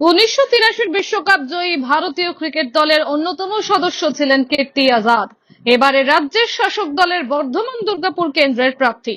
উনিশশো তিরাশির বিশ্বকাপ জয়ী ভারতীয় ক্রিকেট দলের অন্যতম সদস্য ছিলেন কীর্তি আজাদ। এবারে রাজ্যের শাসক দলের বর্ধমান দুর্গাপুর কেন্দ্রের প্রার্থী।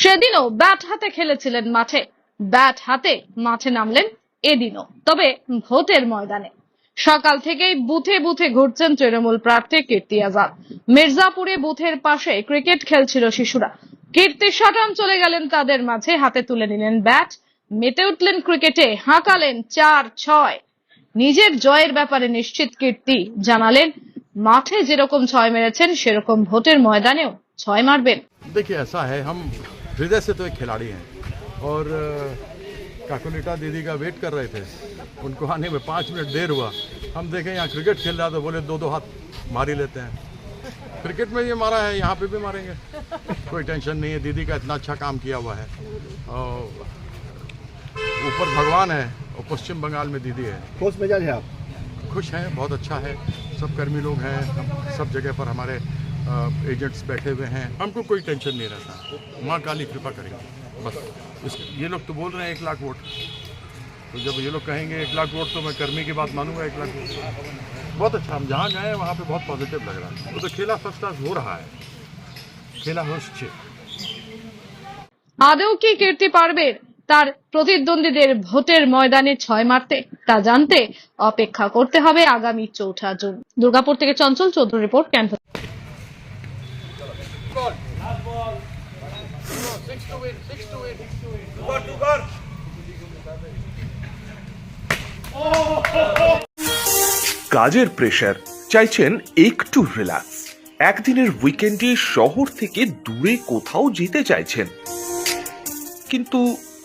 সেদিনও ব্যাট হাতে খেলেছিলেন মাঠে। ব্যাট হাতে মাঠে নামলেন এদিনও, তবে ভোটের ময়দানে। সকাল থেকেই বুথে বুথে ঘুরছেন তৃণমূল প্রার্থী কীর্তি আজাদ। মির্জাপুরে বুথের পাশে ক্রিকেট খেলছিল শিশুরা। কীর্তি সাটান চলে গেলেন তাদের মাঝে, হাতে তুলে নিলেন ব্যাট। মেতে উঠলেন ক্রিকেটে হাঁকালেন চার ছয় নিজের জয়ের ব্যাপারে নিশ্চিত কীর্তি জানালেন মাঠে যেরকম ছয় মেরেছেন সেরকম ভোটের ময়দানেও ছয় মারবেন देखिए ऐसा है हम हृदय से तो एक खिलाड़ी हैं और अ, काकुलिटा दीदी का वेट कर रहे थे उनको आने में पाँच मिनट देर हुआ हम देखें यहाँ क्रिकेट खेल रहा तो बोले दो दो हाथ मार ही लेते हैं क्रिकेट में ये मारा है यहाँ पे भी मारेंगे कोई टेंशन नहीं है दीदी का इतना अच्छा काम किया हुआ है और ऊपर भगवान है और पश्चिम बंगाल में दीदी है ठोस मिजाज है आप खुश हैं बहुत अच्छा है सब कर्मी लोग हैं हम सब जगह पर हमारे एजेंट्स बैठे हुए हैं हमको कोई टेंशन नहीं रहता माँ काली कृपा करेंगे बस इस ये लोग तो बोल रहे हैं एक लाख वोट तो जब ये लोग कहेंगे एक लाख वोट तो मैं कर्मी की बात मानूंगा एक लाख वोट बहुत अच्छा हम जहाँ गए हैं वहाँ पे बहुत पॉजिटिव लग रहा है वो तो खेला फर्स्ट क्लास हो रहा है खेला হচ্ছে আদৌ কি কীর্তি পারবে তার প্রতিদ্বন্দ্বীদের ভোটের ময়দানে ছয় মারতে তা জানতে অপেক্ষা করতে হবে আগামী চৌঠা জুন। দুর্গাপুর থেকে চঞ্চল চৌধুরী রিপোর্ট ক্যান্সার কাজের প্রেশার চাইছেন একটু রিল্যাক্স একদিনের উইকেন্ডে শহর থেকে দূরে কোথাও যেতে চাইছেন। কিন্তু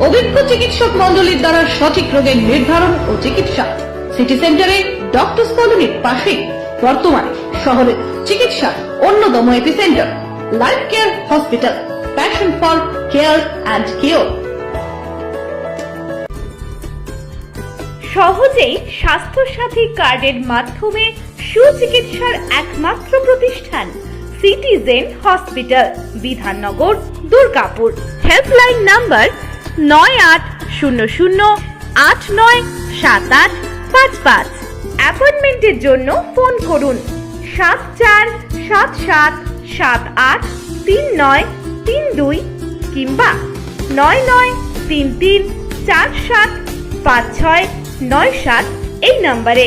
অভিজ্ঞ চিকিৎসক মন্ডলীর দ্বারা সঠিক রোগের নির্ধারণ ও চিকিৎসা। সিটি সেন্টারে ডক্টর কলোনির পাশেই বর্তমানে শহরের চিকিৎসা অন্যতম epicentre life care hospital passion for care and cure সহজেই স্বাস্থ্যসাথী কার্ডের মাধ্যমে সুচিকিৎসার একমাত্র প্রতিষ্ঠান citizen hospital Bidhannagar, Durgapur. Helpline number নয় আট শূন্য শূন্য আট নয় সাত আট পাঁচ পাঁচ। অ্যাপয়েন্টমেন্টের জন্য ফোন করুন। সাত চার সাত সাত সাত আট তিন নয় তিন দুই কিংবা নয় নয় তিন তিন চার সাত পাঁচ ছয় নয় সাত এই নম্বরে।